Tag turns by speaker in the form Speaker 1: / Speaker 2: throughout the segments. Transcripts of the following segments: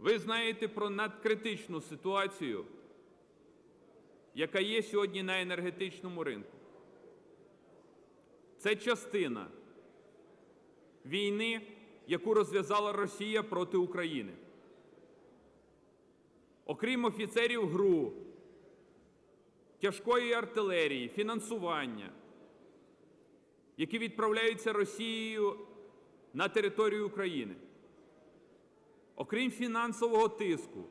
Speaker 1: Ви знаєте про надкритичну ситуацію, яка є сьогодні на енергетичному ринку. Це частина війни, яку розв'язала Росія проти України. Окрім офіцерів ГРУ, тяжкої артилерії, фінансування, які відправляються Росією на територію України. Окрім фінансового тиску,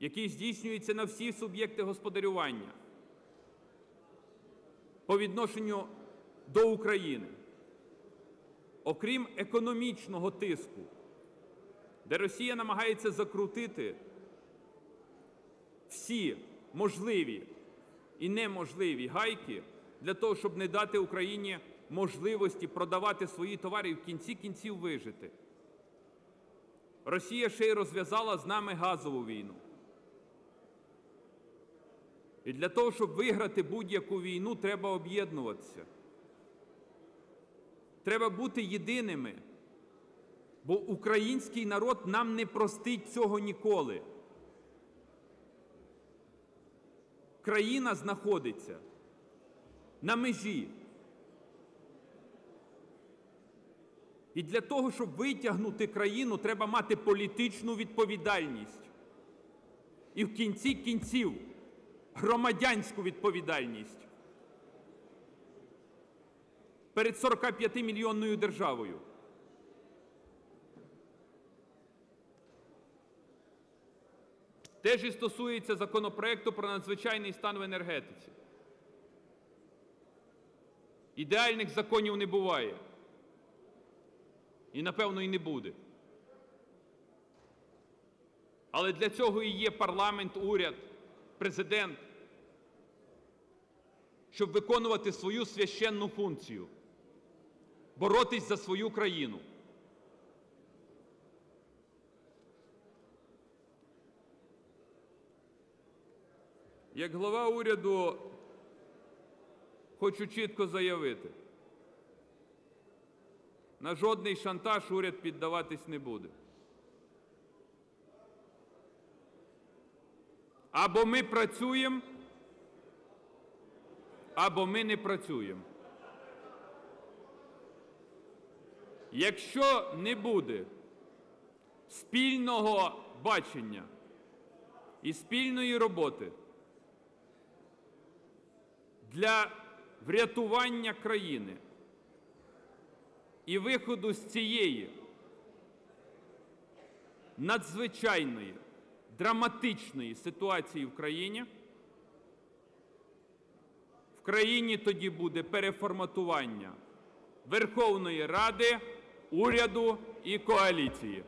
Speaker 1: який здійснюється на всі суб'єкти господарювання по відношенню до України, окрім економічного тиску, де Росія намагається закрутити всі можливі і неможливі гайки для того, щоб не дати Україні можливості продавати свої товари і в кінці кінців вижити. Росія ще й розв'язала з нами газову війну. І для того, щоб виграти будь-яку війну, треба об'єднуватися. Треба бути єдиними, бо український народ нам не простить цього ніколи. Країна знаходиться на межі. І для того, щоб витягнути країну, треба мати політичну відповідальність. І в кінці кінців громадянську відповідальність перед 45-мільйонною державою. Теж і стосується законопроекту про надзвичайний стан в енергетиці. Ідеальних законів не буває. І, напевно, і не буде. Але для цього і є парламент, уряд, президент, щоб виконувати свою священну функцію боротись за свою країну. Як глава уряду хочу чітко заявити, на жодний шантаж уряд піддаватись не буде. Або ми працюємо, або ми не працюємо. Якщо не буде спільного бачення і спільної роботи для врятування країни і виходу з цієї надзвичайної драматичної ситуації в країні, в країні тоді буде переформатування Верховної Ради, уряду і коаліції.